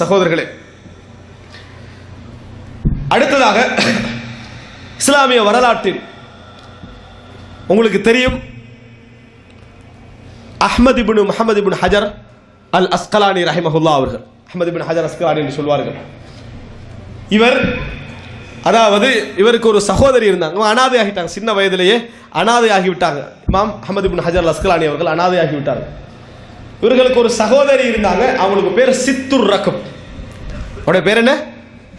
சகோதரர்களே அடுத்ததாக இஸ்லாமிய வரலாற்றில் உங்களுக்கு தெரியும் அஹ்மது இப்னு முஹம்மது இப்னு ஹஜர் அல் அஸ்கலானி ரஹிமஹுல்லா அவர்கள். அஹமது இப்னு ஹஜர் அஸ்கலானி என்று சொல்வார்கள். இவர் அதாவது இவருக்கு ஒரு சகோதரி இருந்தாங்க. அனாதை ஆகிட்டாங்க சின்ன வயதிலேயே அனாதை ஆகிவிட்டாங்க இமாம் அஹமது இப்னு ஹஜர் அல் அஸ்கலானி அவர்கள் அனாதை ஆகிவிட்டார்கள் இவர்களுக்கு ஒரு சகோதரி இருந்தாங்க. அவங்களுக்கு பேர் சித்துர் ரக்குப் அவருடைய பேர் என்ன?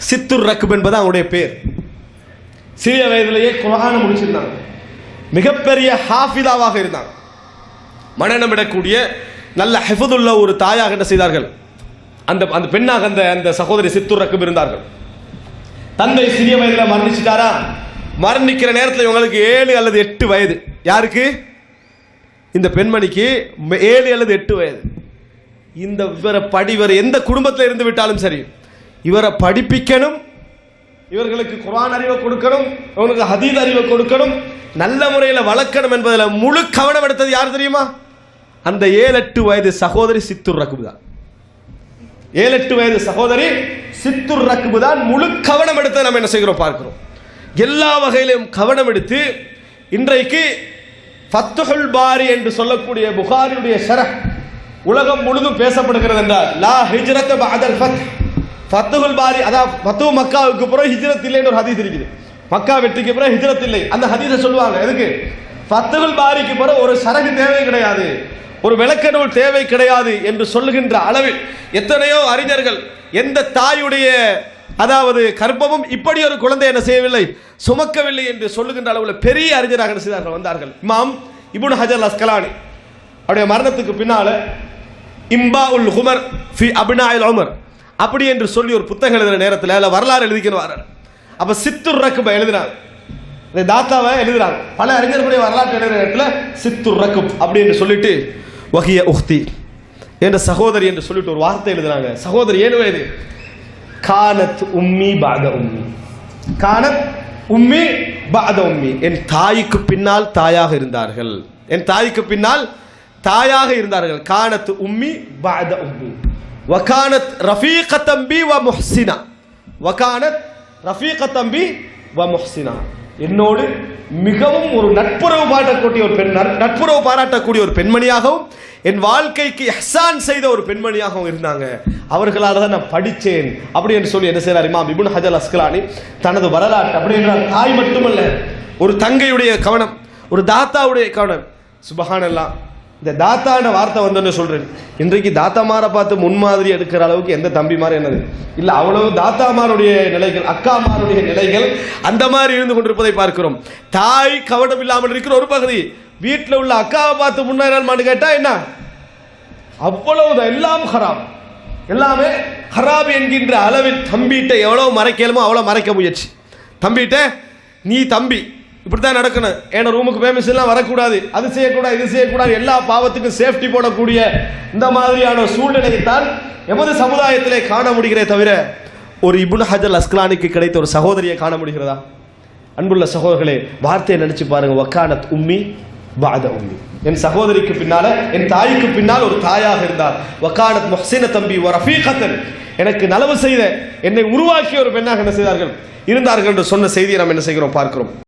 சித்துர் ரக்குப் என்பது அவங்களுடைய பேர். சிறிய வயதிலேயே குரான முடிச்சிருந்தாங்க. மிகப்பெரிய ஹாஃபிதாவாக இருந்தாங்க. மனநமிடக்கூடிய நல்ல ஹெஃபதுள்ள ஒரு தாயாக என்ன செய்தார்கள்? அந்த அந்த பெண்ணாக அந்த அந்த சகோதரி சித்துர் ரக்குப் இருந்தார்கள். தந்தை சிறிய வயதில் மரணிச்சிட்டாரா? மரணிக்கிற நேரத்தில் இவங்களுக்கு ஏழு அல்லது எட்டு வயது. யாருக்கு? இந்த பெண்மணிக்கு ஏழு அல்லது எட்டு வயது. இந்த இவரை படி இவர் எந்த குடும்பத்தில் இருந்து விட்டாலும் சரி இவரை படிப்பிக்கணும் இவர்களுக்கு குரான் அறிவை கொடுக்கணும் இவனுக்கு ஹதீத் அறிவை கொடுக்கணும் நல்ல முறையில் வளர்க்கணும் என்பதில் முழு கவனம் எடுத்தது யார் தெரியுமா? அந்த ஏழு எட்டு வயது சகோதரி சித்தூர் ரகுபு தான் ஏழு எட்டு வயது சகோதரி சித்தூர் ரகுபு தான் முழு கவனம் எடுத்து நம்ம என்ன செய்கிறோம் பார்க்கிறோம். எல்லா வகையிலும் கவனம் எடுத்து இன்றைக்கு ஃபத்துஹுல் பாரி என்று சொல்லக்கூடிய புகாரியுடைய ஷரஹ் உலகம் முழுதும் பேசப்படுகிறது என்றால் லா ஹிஜ்ரத் பஅதல் ஃபத். ஃபத்துஹுல் பாரி அதாவது ஃபத்து மக்காவுக்கு பிறகு ஹிஜ்ரத் இல்லைன்னு ஒரு ஹதீஸ் இருக்குது. மக்கா வெற்றிக்கு பிறகு ஹிஜ்ரத் இல்லை. அந்த ஹதீஸை சொல்லுவாங்க. எதுக்கு? ஃபத்துஹுல் பாரிக்கு பிறகு ஒரு சரகு தேவை கிடையாது. ஒரு விளக்கநூல் தேவை கிடையாது என்று சொல்லுகின்ற அளவில் எத்தனையோ அறிஞர்கள் எந்த தாயுடைய அதாவது கர்ப்பமும் இப்படி ஒரு குழந்தை என்ன செய்யவில்லை? சுமக்கவில்லை என்று சொல்லுகின்ற அளவில் பெரிய அறிஞராக என்ன செய்தார்கள்? வந்தார்கள். இமாம் இபுன் ஹஜர் அஸ்கலானி. அவருடைய மரணத்துக்கு பின்னால இம்பா உல் ஹுமர் ஃபி அபினாயில் உமர். அப்படி என்று சொல்லி ஒரு புத்தகம் எழுதுகிற நேரத்தில் அதில் வரலாறு எழுதிக்கணும் அப்போ சித்துர் ரக்குபை எழுதினாங்க. இந்த தாத்தாவை எழுதுறாங்க. பல அறிஞர்களுடைய வரலாற்று எழுதுகிற நேரத்தில் சித்துர் ரக்குப் அப்படி என்று சொல்லிட்டு வகிய உஹ்தி என்ற சகோதரி என்று சொல்லிட்டு ஒரு வார்த்தை எழுதுறாங்க. சகோதரி ஏழு வயது கானத் உம்மி பாத உம்மி. கானத் உம்மி பாத உம்மி. என் தாய்க்கு பின்னால் தாயாக இருந்தார்கள். என் தாய்க்கு பின்னால் தாயாக இருந்தார்கள். கானத் உம்மி பாத உம்மி. வகானத் ரஃபீக தம்பி வ முஹ்சினா. வகானத் ரஃபீக தம்பி வ முஹ்சினா. என்னோடு மிகவும் ஒரு நட்புறவு பாராட்டக்கூடிய ஒரு பெண் நட்புறவு பாராட்டக்கூடிய ஒரு பெண்மணியாகவும் என் வாழ்க்கைக்கு எஹ்சான் செய்த ஒரு பெண்மணியாகவும் இருந்தாங்க. அவர்களால் தான் நான் படித்தேன் அப்படி என்று சொல்லி என்ன செய்கிறார் இமாம் இப்னு ஹஜர் அஸ்கலானி தனது வரலாற்று அப்படி தாய் மட்டுமல்ல ஒரு தங்கையுடைய கவனம் ஒரு தாத்தாவுடைய கவனம். சுபஹானல்லாம் இந்த தாத்தான வார்த்தை வந்தோன்னு சொல்றேன். இன்றைக்கு தாத்தாமாரை பார்த்து முன்மாதிரி எடுக்கிற அளவுக்கு எந்த தம்பி மாதிரி என்னது? இல்ல அவ்வளவு தாத்தாமாருடைய நிலைகள் அக்காமாருடைய நிலைகள் அந்த மாதிரி இருந்து கொண்டிருப்பதை பார்க்கிறோம். தாய் கவனம் இல்லாமல் இருக்கிற ஒரு பகுதி வீட்டில் உள்ள அக்காவை பார்த்து முன்னேறான்னு கேட்டா என்ன? அவ்வளவுதான் எல்லாம் ஹராம். எல்லாமே ஹராம் என்கின்ற அளவில் தம்பிகிட்ட எவ்வளவு மறைக்கலுமோ அவ்வளோ மறைக்க முயற்சி. தம்பிகிட்ட நீ தம்பி இப்படித்தான் நடக்கணும். ஏன்னா ரூமுக்கு ஃபேமஸ் எல்லாம் வரக்கூடாது. அது செய்யக்கூடாது இது செய்யக்கூடாது. எல்லா பாவத்துக்கும் சேஃப்டி போடக்கூடிய இந்த மாதிரியான சூழ்நிலையைத்தான் எமது சமுதாயத்திலே காண முடிகிறே தவிர ஒரு இபுன் ஹஜர் அஸ்கலானிக்கு கிடைத்த ஒரு சகோதரியை காண முடிகிறதா? அன்புள்ள சகோதரர்களே வார்த்தையை நினைச்சு பாருங்க. வக்கானத் உம்மி பாத உம்மி. என் சகோதரிக்கு பின்னால என் தாய்க்கு பின்னால் ஒரு தாயாக இருந்தார். வக்கானத் மொஹசின தம்பி ஒரு ரஃபீகத்தன். எனக்கு நலவு செய்த என்னை உருவாக்கிய ஒரு பெண்ணாக என்ன செய்தார்கள்? இருந்தார்கள் என்று சொன்ன செய்தியை நாம் என்ன செய்கிறோம்? பார்க்கிறோம்.